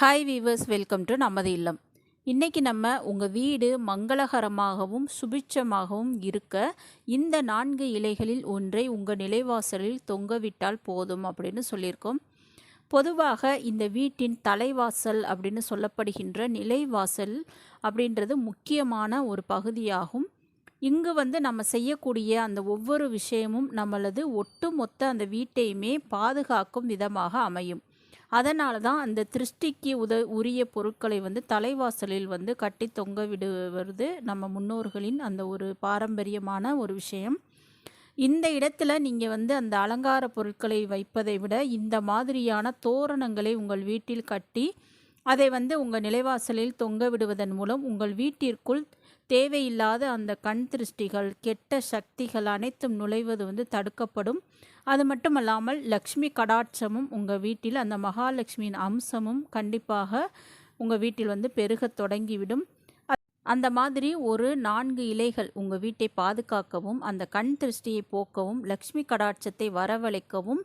Hi viewers welcome to நமது இல்லம். இன்றைக்கி நம்ம உங்கள் வீடு மங்களகரமாகவும் சுபிட்சமாகவும் இருக்க இந்த நான்கு இலைகளில் ஒன்றை உங்கள் நிலைவாசலில் தொங்கவிட்டால் போதும் அப்படின்னு சொல்லியிருக்கோம். பொதுவாக இந்த வீட்டின் தலைவாசல் அப்படின்னு சொல்லப்படுகின்ற நிலைவாசல் அப்படின்றது முக்கியமான ஒரு பகுதியாகும். இங்கு வந்து நம்ம செய்யக்கூடிய அந்த ஒவ்வொரு விஷயமும் நம்மளது ஒட்டுமொத்த அந்த வீட்டையுமே பாதுகாக்கும் விதமாக அமையும். அதனால தான் அந்த திருஷ்டிக்கு உத உரிய பொருட்களை வந்து தலைவாசலில் வந்து கட்டி தொங்க விடுவது நம்ம முன்னோர்களின் அந்த ஒரு பாரம்பரியமான ஒரு விஷயம். இந்த இடத்துல நீங்கள் வந்து அந்த அலங்கார பொருட்களை வைப்பதை விட இந்த மாதிரியான தோரணங்களை உங்கள் வீட்டில் கட்டி அதை வந்து உங்கள் நிலைவாசலில் தொங்க விடுவதன் மூலம் உங்கள் வீட்டிற்குள் தேவையில்லாத அந்த கண் திருஷ்டிகள் கெட்ட சக்திகள் அனைத்தும் நுழைவது வந்து தடுக்கப்படும். அது மட்டுமல்லாமல் லக்ஷ்மி கடாட்சமும் உங்கள் வீட்டில் அந்த மகாலட்சுமியின் அம்சமும் கண்டிப்பாக உங்கள் வீட்டில் வந்து பெருகத் தொடங்கிவிடும். அந்த மாதிரி ஒரு நான்கு இலைகள் உங்கள் வீட்டை பாதுகாக்கவும் அந்த கண் திருஷ்டியை போக்கவும் லக்ஷ்மி கடாட்சத்தை வரவழைக்கவும்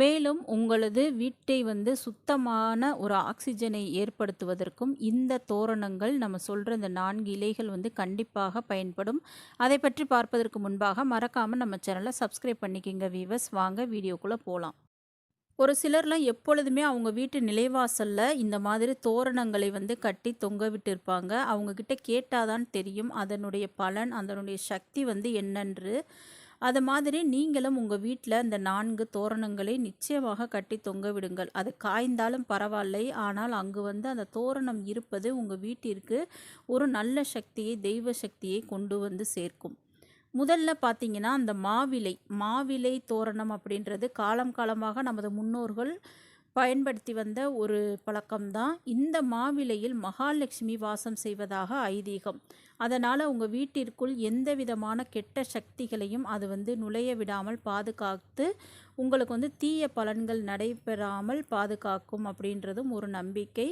மேலும் உங்களது வீட்டை வந்து சுத்தமான ஒரு ஆக்சிஜனை ஏற்படுத்துவதற்கும் இந்த தோரணங்கள் நம்ம சொல்கிற இந்த நான்கு இலைகள் வந்து கண்டிப்பாக பயன்படும். அதை பற்றி பார்ப்பதற்கு முன்பாக மறக்காமல் நம்ம சேனலை சப்ஸ்கிரைப் பண்ணிக்கிங்க வீவர்ஸ் வாங்க வீடியோக்குள்ளே போகலாம் ஒரு சிலர்லாம் எப்பொழுதுமே அவங்க வீட்டு நிலைவாசலில் இந்த மாதிரி தோரணங்களை வந்து கட்டி தொங்க விட்டுருப்பாங்க. அவங்கக்கிட்ட கேட்டாதான் தெரியும் அதனுடைய பலன் அதனுடைய சக்தி வந்து என்னன்று. அது மாதிரி நீங்களும் உங்கள் வீட்டில் இந்த நான்கு தோரணங்களை நிச்சயமாக கட்டி தொங்க விடுங்கள். அது காய்ந்தாலும் பரவாயில்லை ஆனால் அங்கு வந்து அந்த தோரணம் இருப்பது உங்கள் வீட்டிற்கு ஒரு நல்ல சக்தியை தெய்வ சக்தியை கொண்டு வந்து சேர்க்கும். முதல்ல பார்த்தீங்கன்னா அந்த மாவிலை மாவிலை தோரணம் அப்படின்றது காலம் காலமாக நமது முன்னோர்கள் பயன்படுத்தி வந்த ஒரு பழக்கம்தான். இந்த மாவிலையில் மகாலட்சுமி வாசம் செய்வதாக ஐதீகம். அதனால் உங்கள் வீட்டிற்குள் எந்த விதமான கெட்ட சக்திகளையும் அது வந்து நுழைய விடாமல் பாதுகாத்து உங்களுக்கு வந்து தீய பலன்கள் நடைபெறாமல் பாதுகாக்கும் அப்படின்றதும் ஒரு நம்பிக்கை.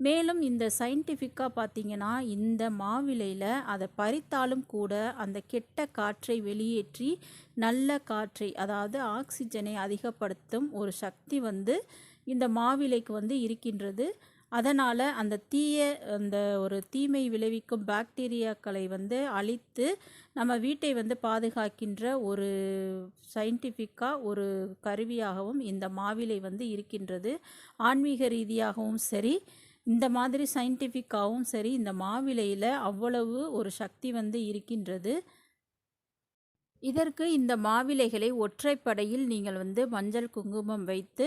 மேலும் இந்த சயின்டிஃபிக்காக பார்த்தீங்கன்னா இந்த மாவிலையில் அதை பறித்தாலும் கூட அந்த கெட்ட காற்றை வெளியேற்றி நல்ல காற்றை அதாவது ஆக்சிஜனை அதிகப்படுத்தும் ஒரு சக்தி வந்து இந்த மாவிலைக்கு வந்து இருக்கின்றது. அதனால் அந்த தீய அந்த ஒரு தீமை விளைவிக்கும் பாக்டீரியாக்களை வந்து அழித்து நம்ம வீட்டை வந்து பாதுகாக்கின்ற ஒரு சயின்டிஃபிக்காக ஒரு கருவியாகவும் இந்த மாவிலை வந்து இருக்கின்றது. ஆன்மீக ரீதியாகவும் சரி இந்த மாதிரி சயின்டிஃபிக்காகவும் சரி இந்த மாவிலையில் அவ்வளவு ஒரு சக்தி வந்து இருக்கின்றது. இதற்கு இந்த மாவிலைகளை ஒற்றைப்படையில் நீங்கள் வந்து மஞ்சள் குங்குமம் வைத்து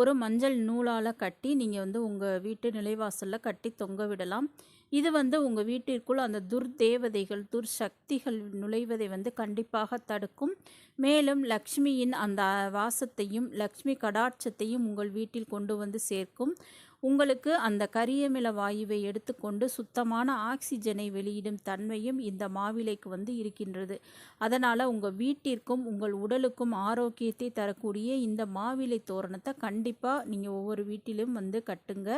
ஒரு மஞ்சள் நூலால் கட்டி நீங்கள் வந்து உங்கள் வீட்டு நிலைவாசலில் கட்டி தொங்க விடலாம். இது வந்து உங்கள் வீட்டிற்குள் அந்த துர்தேவதைகள் துர்சக்திகள் நுழைவதை வந்து கண்டிப்பாக தடுக்கும். மேலும் லக்ஷ்மியின் அந்த வாசத்தையும் லக்ஷ்மி கடாட்சத்தையும் உங்கள் வீட்டில் கொண்டு வந்து சேர்க்கும். உங்களுக்கு அந்த கரியமில வாயுவை எடுத்துக்கொண்டு சுத்தமான ஆக்சிஜனை வெளியிடும் தன்மையும் இந்த மாவிலைக்கு வந்து இருக்கின்றது. அதனால் உங்கள் வீட்டிற்கும் உங்கள் உடலுக்கும் ஆரோக்கியத்தை தரக்கூடிய இந்த மாவிலை தோரணத்தை கண்டிப்பாக நீங்கள் ஒவ்வொரு வீட்டிலும் வந்து கட்டுங்க.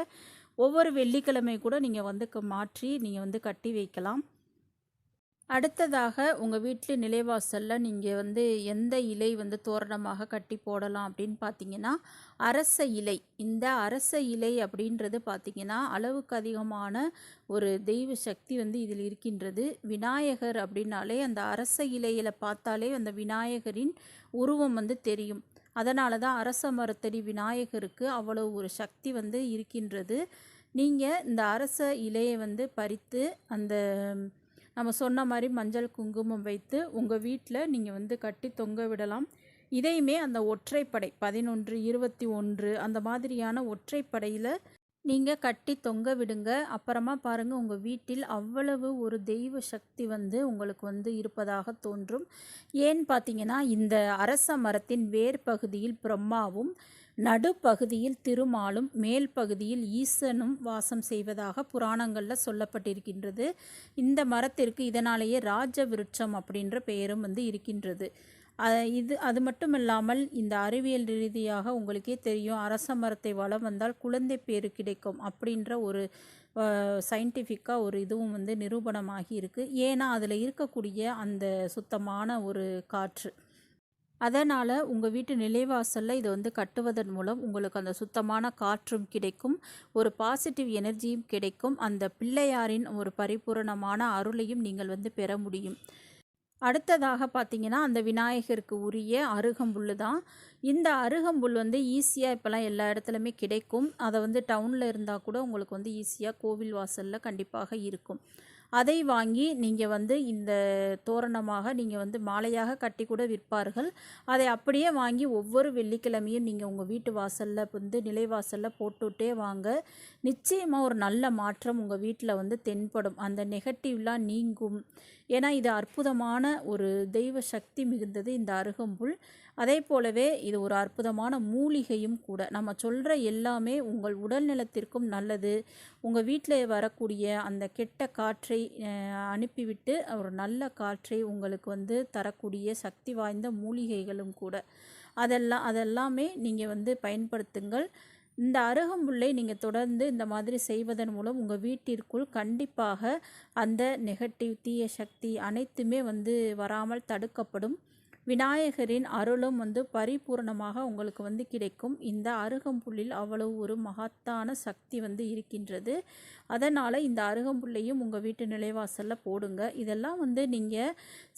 ஒவ்வொரு வெள்ளிக்கிழமை கூட நீங்கள் வந்து மாற்றி நீங்கள் வந்து கட்டி வைக்கலாம். அடுத்ததாக உங்கள் வீட்டில் நிலைவாசலில் நீங்கள் வந்து எந்த இலை வந்து தோரணமாக கட்டி போடலாம் அப்படின்னு பார்த்தீங்கன்னா அரச இலை. இந்த அரச இலை அப்படின்றது பார்த்திங்கன்னா அளவுக்கு அதிகமான ஒரு தெய்வ சக்தி வந்து இதில் இருக்கின்றது. விநாயகர் அப்படின்னாலே அந்த அரச இலையில் பார்த்தாலே அந்த விநாயகரின் உருவம் வந்து தெரியும். அதனால தான் அரச மரத்தடி விநாயகருக்கு அவ்வளோ ஒரு சக்தி வந்து இருக்கின்றது. நீங்கள் இந்த அரச இலையை வந்து பறித்து அந்த நம்ம சொன்ன மாதிரி மஞ்சள் குங்குமம் வைத்து உங்கள் வீட்டில் நீங்கள் வந்து கட்டி தொங்க விடலாம். இதையுமே அந்த ஒற்றைப்படை பதினொன்று இருபத்தி ஒன்று அந்த மாதிரியான ஒற்றைப்படையில் நீங்கள் கட்டி தொங்க விடுங்க. அப்புறமா பாருங்கள் உங்கள் வீட்டில் அவ்வளவு ஒரு தெய்வ சக்தி வந்து உங்களுக்கு வந்து இருப்பதாக தோன்றும். ஏன்னு பார்த்தீங்கன்னா இந்த அரச மரத்தின் வேர் பகுதியில் பிரம்மாவும் நடுப்பகுதியில் திருமாலும் மேல் பகுதியில் ஈசனும் வாசம் செய்வதாக புராணங்களில் சொல்லப்பட்டிருக்கின்றது. இந்த மரத்திற்கு இதனாலேயே ராஜ விருட்சம் அப்படின்ற பெயரும் வந்து இருக்கின்றது. இது அது மட்டும் இல்லாமல் இந்த அறிவியல் ரீதியாக உங்களுக்கே தெரியும் அரச மரத்தை வளம் வந்தால் குழந்தை பேரு கிடைக்கும் அப்படின்ற ஒரு சயின்டிஃபிக்காக ஒரு இதுவும் வந்து நிரூபணமாகி இருக்குது ஏன்னா அதில் இருக்கக்கூடிய அந்த சுத்தமான ஒரு காற்று. அதனால் உங்கள் வீட்டு நிலைவாசலில் இதை வந்து கட்டுவதன் மூலம் உங்களுக்கு அந்த சுத்தமான காற்றும் கிடைக்கும் ஒரு பாசிட்டிவ் எனர்ஜியும் கிடைக்கும் அந்த பிள்ளையாரின் ஒரு பரிபூரணமான அருளையும் நீங்கள் வந்து பெற முடியும். அடுத்ததாக பார்த்தீங்கன்னா அந்த விநாயகருக்கு உரிய அருகம்புல் தான். இந்த அருகம்புல் வந்து ஈஸியாக இப்போலாம் எல்லா இடத்துலையுமே கிடைக்கும். அதை வந்து டவுனில் இருந்தால் கூட உங்களுக்கு வந்து ஈஸியாக கோவில் வாசலில் கண்டிப்பாக இருக்கும். அதை வாங்கி நீங்கள் வந்து இந்த தோரணமாக நீங்கள் வந்து மாலையாக கட்டி கூட விற்பார்கள். அதை அப்படியே வாங்கி ஒவ்வொரு வெள்ளிக்கிழமையும் நீங்கள் உங்கள் வீட்டு வாசலில் வந்து நிலைவாசலில் போட்டுவிட்டே வாங்க. நிச்சயமாக ஒரு நல்ல மாற்றம் உங்கள் வீட்டில் வந்து தென்படும். அந்த நெகட்டிவ்லாம் நீங்கும். ஏன்னா இது அற்புதமான ஒரு தெய்வ சக்தி மிகுந்தது இந்த அருகம்புல். அதே போலவே இது ஒரு அற்புதமான மூலிகையும் கூட. நம்ம சொல்கிற எல்லாமே உங்கள் உடல் நலத்திற்கும் நல்லது. உங்கள் வீட்டில் வரக்கூடிய அந்த கெட்ட காற்றை அனுப்பிவிட்டு ஒரு நல்ல காற்றை உங்களுக்கு வந்து தரக்கூடிய சக்தி வாய்ந்த மூலிகைகளும் கூட. அதெல்லாம் அதெல்லாமே நீங்கள் வந்து பயன்படுத்துங்கள். இந்த அருகம்புல்லை நீங்கள் தொடர்ந்து இந்த மாதிரி செய்வதன் மூலம் உங்கள் வீட்டிற்குள் கண்டிப்பாக அந்த நெகட்டிவ் தீய சக்தி அனைத்துமே வந்து வராமல் தடுக்கப்படும். விநாயகரின் அருளும் வந்து பரிபூர்ணமாக உங்களுக்கு வந்து கிடைக்கும். இந்த அருகம்புல்லில் அவ்வளவு ஒரு மகத்தான சக்தி வந்து இருக்கின்றது. அதனால் இந்த அருகம்புல்லையும் உங்கள் வீட்டு நிலைவாசலில் போடுங்க. இதெல்லாம் வந்து நீங்கள்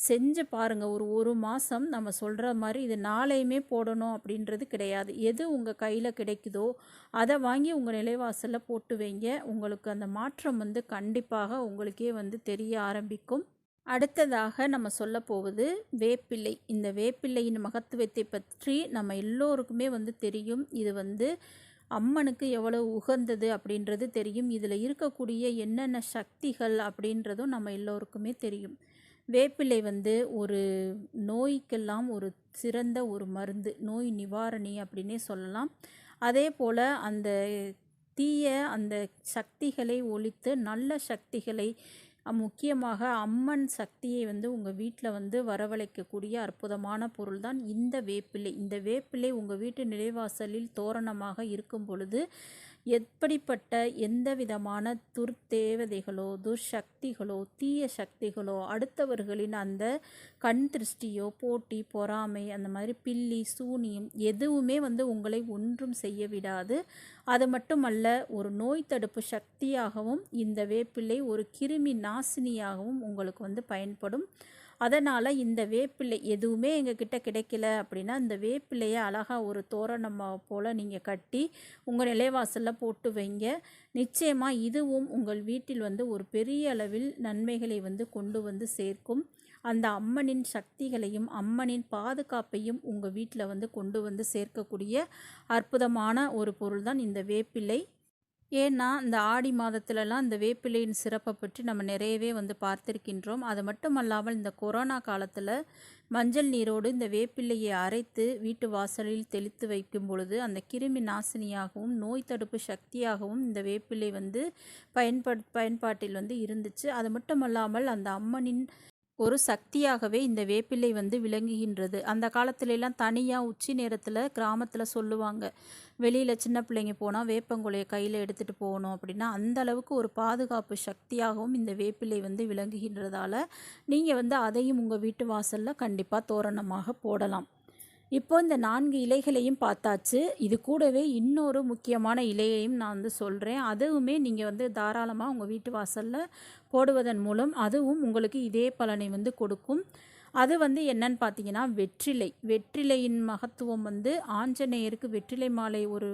செஞ்சு பாருங்கள் ஒரு ஒரு மாதம் நம்ம சொல்கிற மாதிரி இது நாளையுமே போடணும் அப்படின்றது கிடையாது. எது உங்கள் கையில் கிடைக்குதோ அதை வாங்கி உங்கள் நிலைவாசலில் போட்டு வைங்க. உங்களுக்கு அந்த மாற்றம் வந்து கண்டிப்பாக உங்களுக்கே வந்து தெரிய ஆரம்பிக்கும். அடுத்ததாக நம்ம சொல்ல போவது வேப்பிள்ளை இந்த வேப்பிள்ளையின் மகத்துவத்தை பற்றி நம்ம எல்லோருக்குமே வந்து தெரியும். இது வந்து அம்மனுக்கு எவ்வளோ உகந்தது அப்படின்றது தெரியும். இதில் இருக்கக்கூடிய என்னென்ன சக்திகள் அப்படின்றதும் நம்ம எல்லோருக்குமே தெரியும். வேப்பிலை வந்து ஒரு நோய்க்கெல்லாம் ஒரு சிறந்த ஒரு மருந்து நோய் நிவாரணி அப்படின்னே சொல்லலாம். அதே போல் அந்த தீய அந்த சக்திகளை ஒழித்து நல்ல சக்திகளை முக்கியமாக அம்மன் சக்தியை வந்து உங்கள் வீட்டில் வந்து வரவழைக்கக்கூடிய அற்புதமான பொருள் தான் இந்த வேப்பிலை. இந்த வேப்பிலை உங்கள் வீட்டு நிலைவாசலில் தோரணமாக இருக்கும் பொழுது எப்படிப்பட்ட எந்த விதமான துர்தேவதைகளோ துர்சக்திகளோ தீய சக்திகளோ அடுத்தவர்களின் அந்த கண் திருஷ்டியோ போட்டி பொறாமை அந்த மாதிரி பில்லி சூனியம் எதுவுமே வந்து உங்களை ஒன்றும் செய்ய விடாது. அது மட்டுமல்ல ஒரு நோய் தடுப்பு சக்தியாகவும் இந்த வேப்பிள்ளை ஒரு கிருமி நாசினியாகவும் உங்களுக்கு வந்து பயன்படும். அதனால் இந்த வேப்பிள்ளை எதுவுமே எங்ககிட்ட கிடைக்கல அப்படின்னா இந்த வேப்பிள்ளையை அழகாக ஒரு தோரணமாக போல் நீங்கள் கட்டி உங்கள் நிலைவாசலில் போட்டு வைங்க. நிச்சயமாக இதுவும் உங்கள் வீட்டில் வந்து ஒரு பெரிய அளவில் நன்மைகளை வந்து கொண்டு வந்து சேர்க்கும். அந்த அம்மனின் சக்திகளையும் அம்மனின் பாதுகாப்பையும் உங்கள் வீட்டில் வந்து கொண்டு வந்து சேர்க்கக்கூடிய அற்புதமான ஒரு பொருள் தான் இந்த வேப்பிள்ளை. ஏன்னா இந்த ஆடி மாதத்துலலாம் இந்த வேப்பிலையின் சிறப்பை பற்றி நம்ம நிறையவே வந்து பார்த்துருக்கின்றோம். அது மட்டும் அல்லாமல் இந்த கொரோனா காலத்தில் மஞ்சள் நீரோடு இந்த வேப்பிலையை அரைத்து வீட்டு வாசலில் தெளித்து வைக்கும் பொழுது அந்த கிருமி நாசினியாகவும் நோய் தடுப்பு சக்தியாகவும் இந்த வேப்பிலை வந்து பயன்பட் பயன்பாட்டில் வந்து இருந்துச்சு. அது மட்டுமல்லாமல் அந்த அம்மனின் ஒரு சக்தியாகவே இந்த வேப்பிலை வந்து விளங்குகின்றது. அந்த காலத்துலலாம் தனியாக உச்சி நேரத்தில் கிராமத்தில் சொல்லுவாங்க. வெளியில் சின்ன பிள்ளைங்க போனால் வேப்பங்குலையை கையில் எடுத்துகிட்டு போகணும் அப்படின்னா அந்த அளவுக்கு ஒரு பாதுகாப்பு சக்தியாகவும் இந்த வேப்பிலை வந்து விளங்குகின்றதால நீங்கள் வந்து அதையும் உங்கள் வீட்டு வாசலில் கண்டிப்பாக தோரணமாக போடலாம். இப்போ இந்த நான்கு இலைகளையும் பார்த்தாச்சு. இது கூடவே இன்னொரு முக்கியமான இலையையும் நான் வந்து சொல்கிறேன் அதுவுமே நீங்கள் வந்து தாராளமாக உங்கள் வீட்டு வாசலில் போடுவதன் மூலம் அதுவும் உங்களுக்கு இதே பலனை வந்து கொடுக்கும். அது வந்து என்னன்னு பார்த்தீங்கன்னா வெற்றிலை. வெற்றிலையின் மகத்துவம் வந்து ஆஞ்சநேயருக்கு வெற்றிலை மாலை ஒரு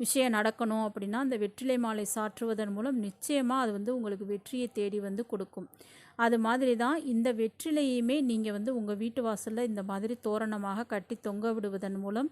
விஷயம் நடக்கணும் அப்படின்னா அந்த வெற்றிலை மாலை சாற்றுவதன் மூலம் நிச்சயமாக அது வந்து உங்களுக்கு வெற்றியை தேடி வந்து கொடுக்கும். அது மாதிரி தான் இந்த வெற்றிலையுமே நீங்கள் வந்து உங்கள் வீட்டு வாசலில் இந்த மாதிரி தோரணமாக கட்டி தொங்க விடுவதன் மூலம்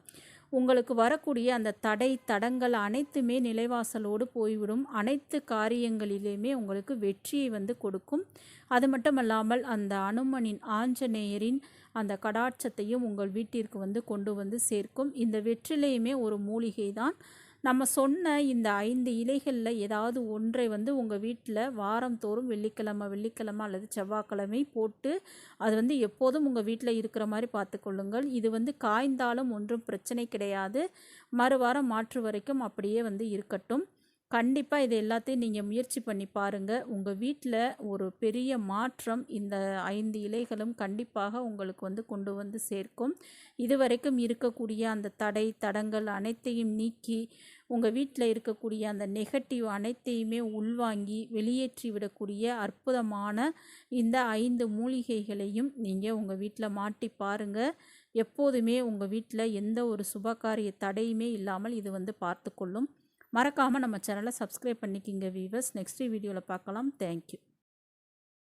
உங்களுக்கு வரக்கூடிய அந்த தடை தடங்கள் அனைத்துமே நிலைவாசலோடு போய்விடும். அனைத்து காரியங்களிலுமே உங்களுக்கு வெற்றியை வந்து கொடுக்கும். அது மட்டுமல்லாமல் அந்த அனுமனின் ஆஞ்சநேயரின் அந்த கடாட்சத்தையும் உங்கள் வீட்டிற்கு வந்து கொண்டு வந்து சேர்க்கும். இந்த வெற்றிலையுமே ஒரு மூலிகை தான் நம்ம சொன்ன இந்த ஐந்து இலைகளில் ஏதாவது ஒன்றை வந்து உங்கள் வீட்டில் வாரந்தோறும் வெள்ளிக்கிழமை வெள்ளிக்கிழமை அல்லது செவ்வாய்க்கிழமை போட்டு அது வந்து எப்போதும் உங்கள் வீட்டில் இருக்கிற மாதிரி பார்த்துக்கொள்ளுங்கள். இது வந்து காய்ந்தாலும் ஒன்றும் பிரச்சனை கிடையாது. மறுவாரம் மாற்று வரைக்கும் அப்படியே வந்து இருக்கட்டும். கண்டிப்பாக இது எல்லாத்தையும் நீங்கள் முயற்சி பண்ணி பாருங்கள் உங்கள் வீட்டில் ஒரு பெரிய மாற்றம் இந்த ஐந்து இலைகளும் கண்டிப்பாக உங்களுக்கு வந்து கொண்டு வந்து சேர்க்கும். இதுவரைக்கும் இருக்கக்கூடிய அந்த தடை தடங்கள் அனைத்தையும் நீக்கி உங்கள் வீட்டில் இருக்கக்கூடிய அந்த நெகட்டிவ் அனைத்தையுமே உள்வாங்கி வெளியேற்றி விடக்கூடிய அற்புதமான இந்த ஐந்து மூலிகைகளையும் நீங்கள் உங்கள் வீட்டில் மாட்டி பாருங்கள் எப்போதுமே உங்கள் வீட்டில் எந்த ஒரு சுபகாரிய தடையுமே இல்லாமல் இது வந்து பார்த்துக்கொள்ளும். மறக்காமல் நம்ம சேனலை சப்ஸ்கிரைப் பண்ணிக்கிங்க வீவர்ஸ் நெக்ஸ்ட் வீடியோவில் பார்க்கலாம். தேங்க்யூ